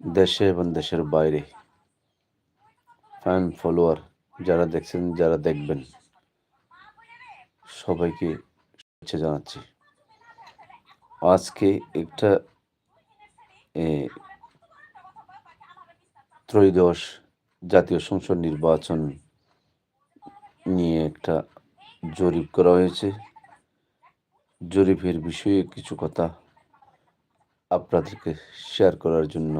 দেশে এবং দেশের বাইরে ফ্যান ফলোয়ার যারা দেখছেন, যারা দেখবেন, সবাইকে শুভেচ্ছা জানাচ্ছি। আজকে একটা ত্রয়োদশ জাতীয় সংসদ নির্বাচন নিয়ে একটা জরিপ করা হয়েছে। জরিপের বিষয়ে কিছু কথা আপনাদেরকে শেয়ার করার জন্য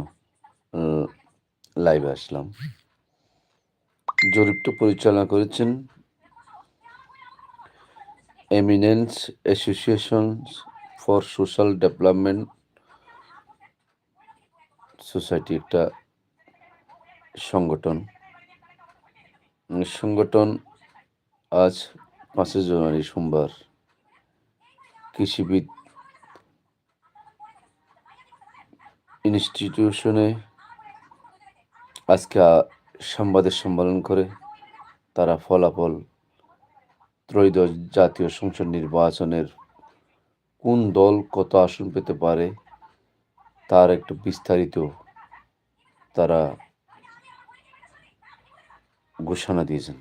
লাইভে আসলাম। জরিপটা পরিচালনা করেছেন eminence association for social development society একটা সংগঠন। সংগঠন আজ পাঁচই জানুয়ারি সোমবার কৃষিবিদ ইনস্টিটিউশনে আজকে সংবাদের সম্মেলন করে তারা ফলাফল ত্রয়োদশ জাতীয় সংসদ নির্বাচনের কোন দল কত আসন পেতে পারে তার একটু বিস্তারিত তারা ঘোষণা দিয়েছেন।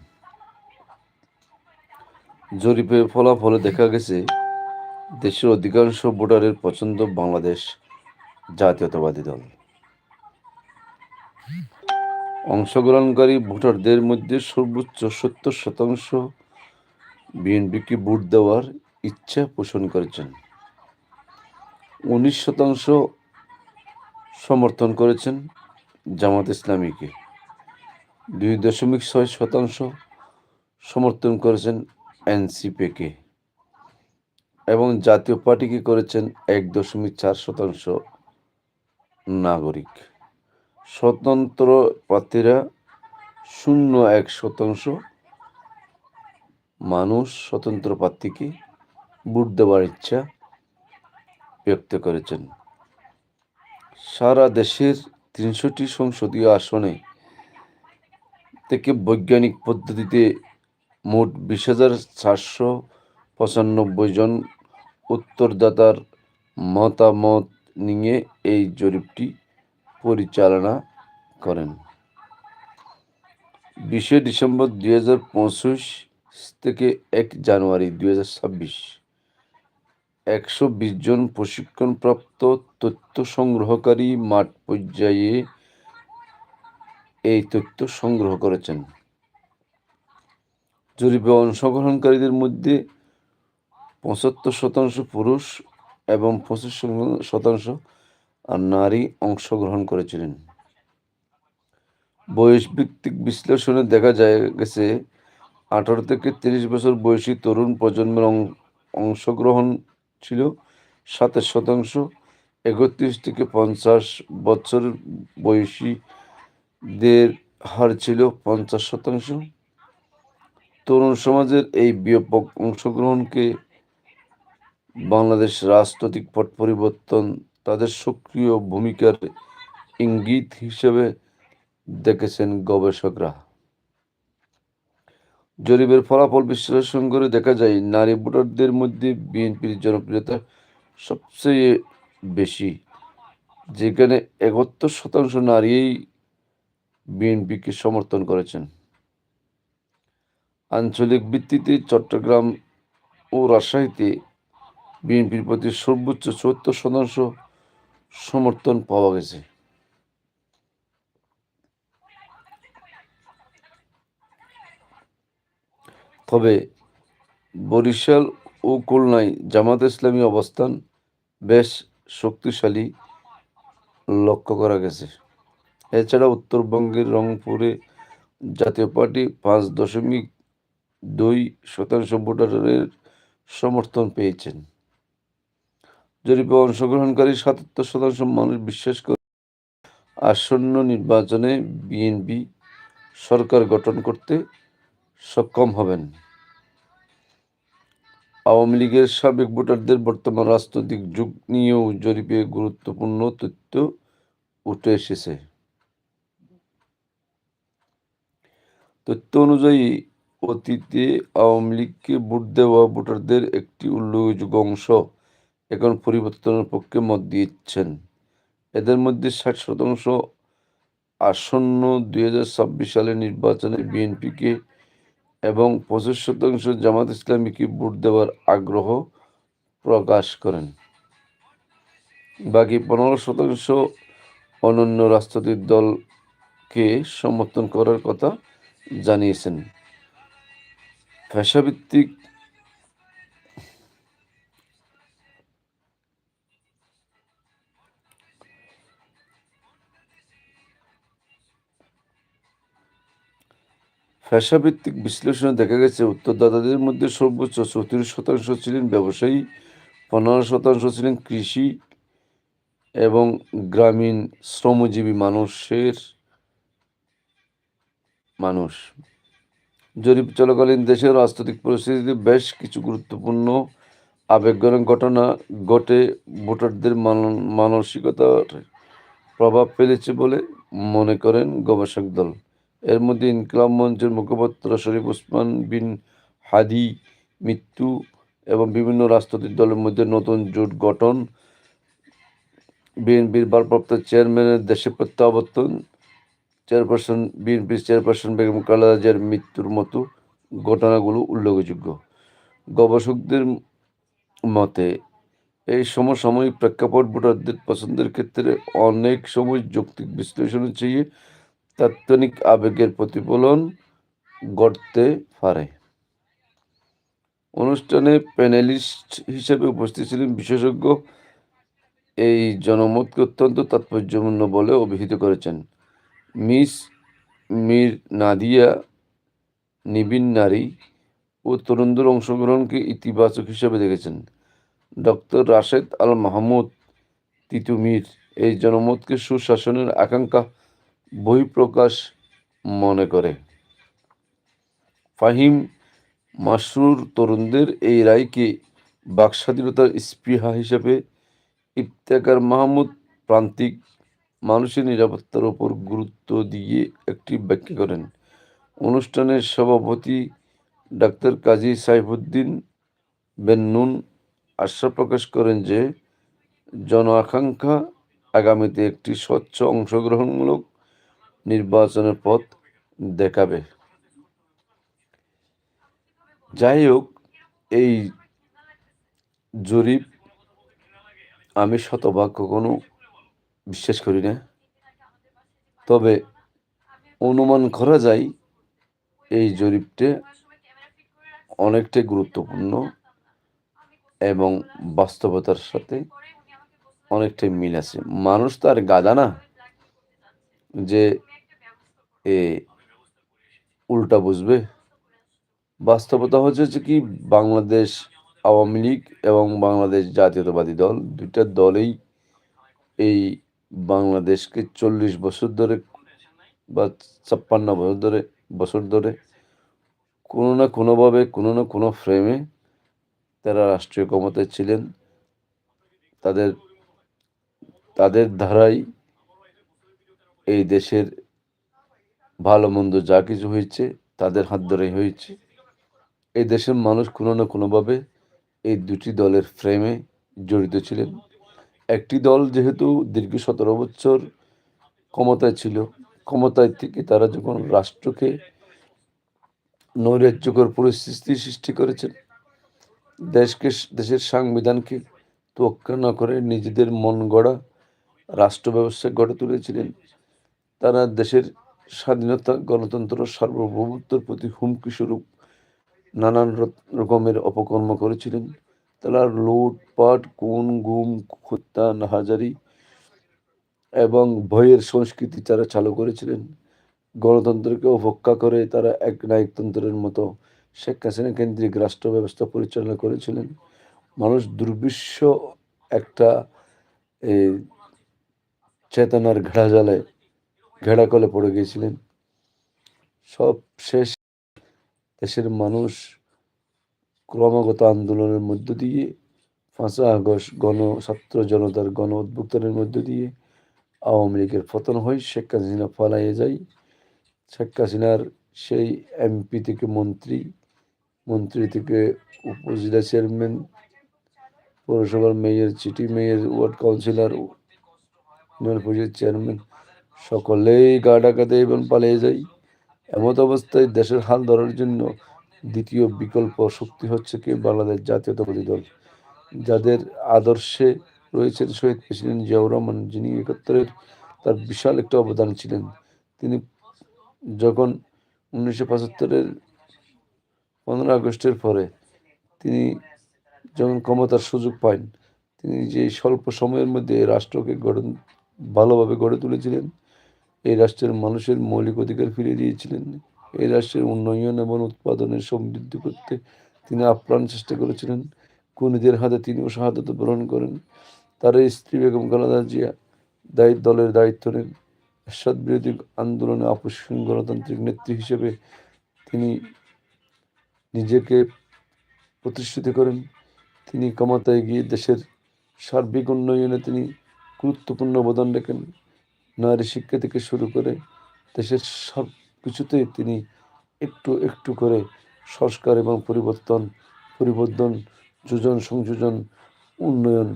জরিপের ফলাফলে দেখা গেছে, দেশের অধিকাংশ ভোটারের পছন্দ বাংলাদেশ জাতীয়তাবাদী দল। অংশগ্রহণকারী ভোটারদের মধ্যে সর্বোচ্চ সত্তর শতাংশ বিএনপিকে ভোট দেওয়ার ইচ্ছা পোষণ করেছেন। উনিশ শতাংশ সমর্থন করেছেন জামাত ইসলামীকে। দুই দশমিক ছয় শতাংশ সমর্থন করেছেন এনসিপিকে এবং জাতীয় পার্টিকে করেছেন এক দশমিক চার শতাংশ নাগরিক। স্বতন্ত্র প্রার্থীরা শূন্য এক শতাংশ। মানুষ স্বতন্ত্র প্রার্থীকে ভোট দেওয়ার ইচ্ছা ব্যক্ত করেছেন। সারা দেশের তিনশোটি সংসদীয় আসনে থেকে বৈজ্ঞানিক পদ্ধতিতে মোট বিশ হাজার চারশো পঁচানব্বই জন উত্তরদাতার মতামত নিয়ে এই জরিপটি পরিচালনা করেন। বিশে ডিসেম্বর দুই হাজার পঁচিশ থেকে এক জানুয়ারি দুই হাজার ছাব্বিশ, একশো বিশ জন প্রশিক্ষণপ্রাপ্ত তথ্য সংগ্রহকারী মাঠ পর্যায়ে এই তথ্য সংগ্রহ করেছেন। জরিপে অংশগ্রহণকারীদের মধ্যে পঁচাত্তর শতাংশ পুরুষ এবং পঁচিশ শতাংশ আর নারী অংশগ্রহণ করেছিলেন। বয়স ভিত্তিক বিশ্লেষণে দেখা যায় গেছে, আঠারো থেকে তিরিশ বছর বয়সী তরুণ প্রজন্মের অংশগ্রহণ ছিল সাতাশ শতাংশ। একত্রিশ থেকে পঞ্চাশ বছর বয়সীদের হার ছিল পঞ্চাশ শতাংশ। তরুণ সমাজের এই ব্যাপক অংশগ্রহণকে বাংলাদেশ রাজনৈতিক পট, পরিবর্তন তাদের সক্রিয় ভূমিকার ইঙ্গিত হিসেবে দেখেছেন গবেষকরা। জরিপের ফলাফল বিশ্লেষণ করে দেখা যায়, নারী ভোটারদের মধ্যে বিএনপির জনপ্রিয়তা সবচেয়ে বেশি, যেখানে একাত্তর শতাংশ নারী বিএনপিকে সমর্থন করেছেন। আঞ্চলিক ভিত্তিতে চট্টগ্রাম ও রাজশাহীতে বিএনপির প্রতি সর্বোচ্চ চুয়াত্তর শতাংশ সমর্থন পাওয়া গেছে। তবে বরিশাল ও খুলনায় জামাত ইসলামী অবস্থান বেশ শক্তিশালী লক্ষ্য করা গেছে। এছাড়া উত্তরবঙ্গের রংপুরে জাতীয় পার্টি পাঁচ দশমিক দুই শতাংশ ভোটারের সমর্থন পেয়েছেন। জরিপে অংশগ্রহণকারী সাতাত্তর শতাংশ মানুষ বিশ্বাস করে আসন্ন নির্বাচনে বিএনপি সরকার গঠন করতে সক্ষম হবেন। আওয়ামী লীগের সাবেক ভোটারদের বর্তমান রাজনৈতিক যুগ নিয়েও জরিপে গুরুত্বপূর্ণ তথ্য উঠে এসেছে। তথ্য অনুযায়ী, অতীতে আওয়ামী লীগকে ভোট দেওয়া ভোটারদের একটি উল্লেখযোগ্য অংশ এখন পরিবর্তনের পক্ষে মত দিচ্ছেন এদের মধ্যে ষাট শতাংশ আসন্ন দুই হাজার ছাব্বিশ সালের নির্বাচনে বিএনপিকে এবং পঁচিশ শতাংশ জামাত ইসলামীকে ভোট দেওয়ার আগ্রহ প্রকাশ করেন। বাকি পনেরো শতাংশ অনন্য রাজনৈতিক দলকে সমর্থন করার কথা জানিয়েছেন। পেশাভিত্তিক পেশাভিত্তিক বিশ্লেষণে দেখা গেছে, উত্তরদাতাদের মধ্যে সর্বোচ্চ চৌত্রিশ শতাংশ ছিলেন ব্যবসায়ী, পনেরো শতাংশ ছিলেন কৃষি এবং গ্রামীণ শ্রমজীবী মানুষের, মানুষ। জরিপ চলাকালীন দেশের রাজনৈতিক পরিস্থিতিতে বেশ কিছু গুরুত্বপূর্ণ আবেগজনক ঘটনা ঘটে ভোটারদের মানসিকতার প্রভাব ফেলেছে বলে মনে করেন গবেষক দল। এর মধ্যে ইনকলাব মঞ্চের মুখপাত্র শরীফ ওসমান বিন হাদি মৃত্যু এবং বিভিন্ন রাজনৈতিক দলের মধ্যে নতুন জোট গঠন। বিএনপির ভারপ্রাপ্ত চেয়ারম্যানের দেশে প্রত্যাবর্তন। চেয়ারপারসন, বিএনপির চেয়ারপারসন বেগম খালেদা মৃত্যুর মতো ঘটনাগুলো উল্লেখযোগ্য। গবেষকদের মতে, এই সমসাময়িক প্রেক্ষাপট ভোটারদের পছন্দের ক্ষেত্রে অনেক সময় যৌক্তিক বিশ্লেষণের চেয়ে তাৎক্ষণিক আবেগের প্রতিফলন ঘটতে পারে। অনুষ্ঠানে প্যানেলিস্ট হিসেবে উপস্থিত ছিলেন বিশেষজ্ঞ এই জনমতকে অত্যন্ত তাৎপর্যপূর্ণ বলে অভিহিত করেছেন। মিস মির নাদিয়া নিবিন নারী ও তরুণদের অংশগ্রহণকে ইতিবাচক হিসেবে দেখেছেন। ডক্টর রাশেদ আল মাহমুদ, তিতুমির এই জনমতকে সুশাসনের আকাঙ্ক্ষা বহিঃপ্রকাশ মনে করে। ফাহিম মাসরুর তরুণদের এই রায়কে বাকস্বাধীনতার স্পৃহা হিসেবে ইফতেকার মাহমুদ প্রান্তিক মানুষের নিরাপত্তার ওপর গুরুত্ব দিয়ে একটি ব্যাখ্যা করেন। অনুষ্ঠানের সভাপতি ডাক্তার কাজী সাইফুদ্দিন বেন্নুন আশা প্রকাশ করেন যে জন আকাঙ্ক্ষা আগামীতে একটি স্বচ্ছ অংশগ্রহণমূলক নির্বাচনের পথ দেখাবে। যাই হোক, এই জরিপ আমি শতভাগ কখনো বিশ্বাস করি না। তবে অনুমান করা যায়, এই জরিপটা অনেকটাই গুরুত্বপূর্ণ এবং বাস্তবতার সাথে অনেকটাই মিল আছে। মানুষ তো আর গাদা না যে এ উল্টা বুঝবে। বাস্তবতা হচ্ছে যে কি, বাংলাদেশ আওয়ামী লীগ এবং বাংলাদেশ জাতীয়তাবাদী দল দুইটা দলেই এই বাংলাদেশকে চল্লিশ বছর ধরে বা ছাপ্পান্ন বছর ধরে বছর ধরে কোনো না কোনোভাবে, কোনো না কোনো ফ্রেমে তারা রাষ্ট্রীয় ক্ষমতায় ছিলেন। তাদের তাদের ধারাই এই দেশের ভালো, মন্দ যা কিছু হয়েছে তাদের হাত ধরেই হয়েছে। এই দেশের মানুষ কোনো না কোনোভাবে এই দুটি দলের ফ্রেমে জড়িত ছিলেন। একটি দল যেহেতু দীর্ঘ সতেরো বছর ক্ষমতায় ছিল, ক্ষমতায় থেকে তারা যখন রাষ্ট্রকে নৈরাজ্যকর পরিস্থিতি সৃষ্টি করেছেন, দেশকে, দেশের সংবিধানকে তোয়াক্কা না করে নিজেদের মন গড়া রাষ্ট্র ব্যবস্থা গড়ে তুলেছিলেন, তারা দেশের স্বাধীনতা গণতন্ত্র সার্বভৌমত্বের প্রতি হুমকি স্বরূপ নানান রকমের অপকর্ম করেছিলেন। তারা লুটপাট কোন গুম, হত্যা, নাহাজারি এবং ভয়ের সংস্কৃতি তারা চালু করেছিলেন। গণতন্ত্রকে অবজ্ঞা করে তারা এক নায়কতন্ত্রের মতো শেখ হাসিনা কেন্দ্রিক রাষ্ট্র ব্যবস্থা পরিচালনা করেছিলেন। মানুষ দুর্বিশ্ব একটা চেতনার ঘেড়া জালে ঘেড়া কলে পড়ে গিয়েছিলেন। সব শেষ। দেশের মানুষ ক্রমাগত আন্দোলনের মধ্য দিয়ে পাঁচা আগস্ট গণ, ছাত্র জনতার গণ উদ্ভুক্তনের মধ্য দিয়ে আওয়ামী লীগের পতন হয়। শেখ হাসিনা পালাইয়ে যায়। শেখ হাসিনার সেই এমপি থেকে মন্ত্রী মন্ত্রী থেকে উপজেলা চেয়ারম্যান, পৌরসভার mayor, city mayor, ward councillor পরিষদের চেয়ারম্যান সকলেই গা ডাকাতে এবং পালিয়ে যায়। এমত অবস্থায় দেশের হাল ধরার জন্য দ্বিতীয় বিকল্প শক্তি হচ্ছে কি বাংলাদেশ জাতীয়তাবাদী দল, যাদের আদর্শে রয়েছেন শহীদ প্রেসিডেন্ট জিয়াউর রহমান, যিনি একাত্তরের তার বিশাল একটা অবদান ছিলেন। তিনি যখন উনিশশো পঁচাত্তরের পনেরো আগস্টের পরে তিনি যখন ক্ষমতার সুযোগ পান, তিনি যে স্বল্প সময়ের মধ্যে রাষ্ট্রকে গঠন ভালোভাবে গড়ে তুলেছিলেন এই রাষ্ট্রের মানুষের মৌলিক অধিকার ফিরিয়ে দিয়েছিলেন। এই রাষ্ট্রের উন্নয়ন এবং উৎপাদনের সমৃদ্ধি করতে তিনি আপ্রাণ চেষ্টা করেছিলেন। খুনিদের হাতে তিনিও শাহাদত বরণ করেন। তার স্ত্রী বেগম খালেদা জিয়া দায়িত্ব দলের দায়িত্ব নেন। এরশাদ বিরোধী আন্দোলনে আপসহীন গণতান্ত্রিক নেত্রী হিসেবে তিনি নিজেকে প্রতিষ্ঠিত করেন। তিনি ক্ষমতায় গিয়ে দেশের সার্বিক উন্নয়নে তিনি গুরুত্বপূর্ণ অবদান রাখেন। নারী শিক্ষা থেকে শুরু করে দেশের সব কিছুতেই তিনি একটু একটু করে সংস্কার এবং পরিবর্তন পরিবর্তন, যোজন, সংযোজন, উন্নয়ন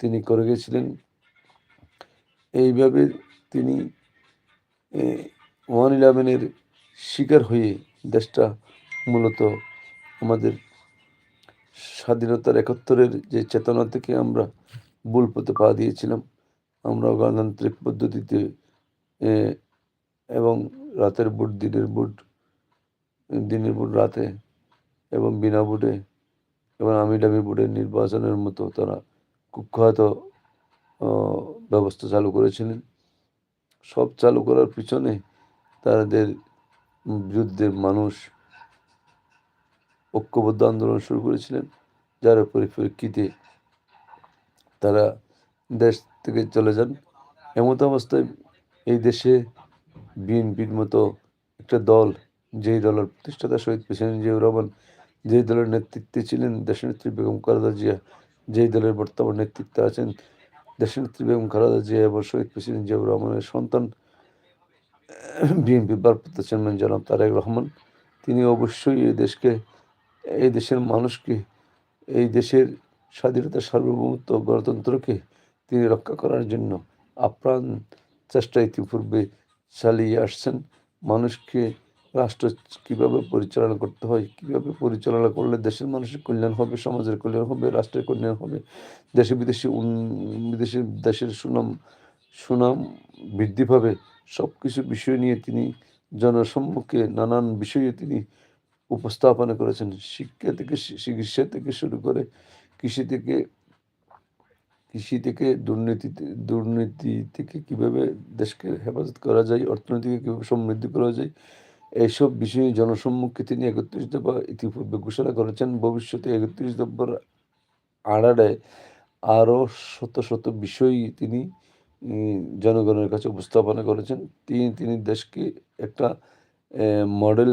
তিনি করে গেছিলেন। এইভাবে তিনি ওয়ান ইলেভেনের শিকার হয়ে দেশটা মূলত আমাদের স্বাধীনতার একাত্তরের যে চেতনা থেকে আমরা ভুল পথে পা দিয়েছিলাম। আমরা গণতান্ত্রিক পদ্ধতিতে এবং রাতের বুট, দিনের বুট দিনের বুট রাতে, এবং বিনা বুটে, এবং আমি ডামি বুটের নির্বাচনের মতো তারা কুখ্যাত ব্যবস্থা চালু করেছিলেন। সব চালু করার পিছনে তাদের বিরুদ্ধে মানুষ ঐক্যবদ্ধ আন্দোলন শুরু করেছিলেন, যার পরিপ্রেক্ষিতে তারা দেশ থেকে চলে যান। এমত অবস্থায় এই দেশে বিএনপির মতো একটা দল, যেই দলের প্রতিষ্ঠাতা শহীদ প্রেসিডেন্ট জিয়াউর রহমান, যেই দলের নেতৃত্বে ছিলেন দেশনেত্রী বেগম খালেদা জিয়া, যেই দলের বর্তমান নেতৃত্বে আছেন দেশনেত্রী বেগম খালেদা জিয়া এবং শহীদ প্রেসিডেন্ট জিয়াউর রহমানের সন্তান বিএনপি ভারপ্রাপ্ত চেয়ারম্যান জনাব তারেক রহমান। তিনি অবশ্যই এই দেশকে, এই দেশের মানুষকে, এই দেশের স্বাধীনতা সার্বভৌমত্ব গণতন্ত্রকে তিনি রক্ষা করার জন্য আপ্রাণ চেষ্টা ইতিপূর্বে চালিয়ে আসছেন। মানুষকে রাষ্ট্র কীভাবে পরিচালনা করতে হয়, কীভাবে পরিচালনা করলে দেশের মানুষের কল্যাণ হবে, সমাজের কল্যাণ হবে, রাষ্ট্রের কল্যাণ হবে, দেশে বিদেশে বিদেশে দেশের সুনাম সুনাম বৃদ্ধি পাবে সব কিছু বিষয় নিয়ে তিনি জনসম্মুখে নানান বিষয়ে তিনি উপস্থাপনা করেছেন। শিক্ষা থেকে চিকিৎসা থেকে শুরু করে কৃষি থেকে কৃষি থেকে দুর্নীতি দুর্নীতি থেকে কীভাবে দেশকে হেফাজত করা যায়, অর্থনীতিকে কীভাবে সমৃদ্ধি করা যায়, এইসব বিষয়ে জনসম্মুখে তিনি একত্রিশ দফা ইতিপূর্বে ঘোষণা করেছেন। ভবিষ্যতে একত্রিশ দফার আড়াড়ে আরও শত শত বিষয় তিনি জনগণের কাছে উপস্থাপনা করেছেন। তিনি তিনি দেশকে একটা মডেল,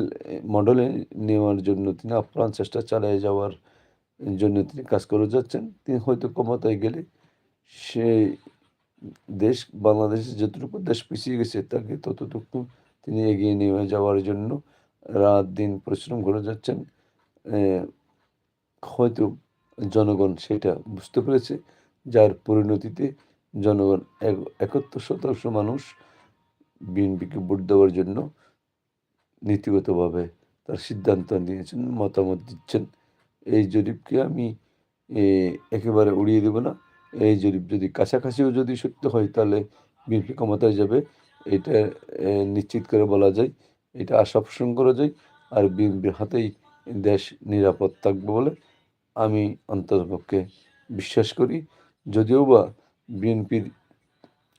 মডেলে নেওয়ার জন্য তিনি আপ্রাণ চেষ্টা চালিয়ে যাওয়ার জন্য তিনি কাজ করে যাচ্ছেন। তিনি হয়তো ক্ষমতায় গেলে সে দেশ বাংলাদেশে যতটুকু দেশ পিছিয়ে গেছে, তাকে ততটুকু তিনি এগিয়ে নিয়ে যাওয়ার জন্য রাত দিন পরিশ্রম করে যাচ্ছেন। হয়তো জনগণ সেটা বুঝতে পেরেছে, যার পরিণতিতে জনগণ একাত্তর শতাংশ মানুষ বিএনপিকে ভোট দেওয়ার জন্য নীতিগতভাবে তার সিদ্ধান্ত নিয়েছেন, মতামত দিচ্ছেন। এই জরিপকে আমি একেবারে উড়িয়ে দেব না। এই জরিপ যদি কাছাকাছিও যদি সত্য হয়, তাহলে বিএনপি ক্ষমতায় যাবে। এটা নিশ্চিত করে বলা যায়। এটা আশা পোষণ করা যায়। আর বিএনপির হাতেই দেশ নিরাপদ থাকবে বলে আমি অন্ততপক্ষে বিশ্বাস করি। যদিও বা বিএনপির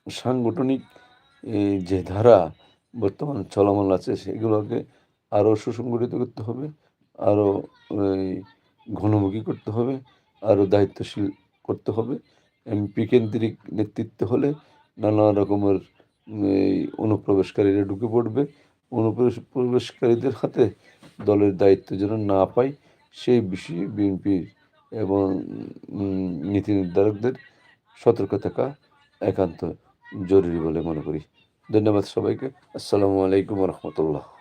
সাংগঠনিক যে ধারা বর্তমান চলমান আছে, সেগুলোকে আরও সুসংগঠিত করতে হবে, আরও ঘনমুখী করতে হবে, আরও দায়িত্বশীল করতে হবে। এমপি কেন্দ্রিক নেতৃত্ব হলে নানা রকমের এই অনুপ্রবেশকারীরা ঢুকে পড়বে। অনুপ্রবেশ প্রবেশকারীদের হাতে দলের দায়িত্ব যেন না পায়, সেই বিষয়ে বিএনপির এবং নীতি নির্ধারকদের সতর্ক থাকা একান্ত জরুরি বলে মনে করি। ধন্যবাদ সবাইকে। আসসালামু আলাইকুম রহমতুল্লাহ।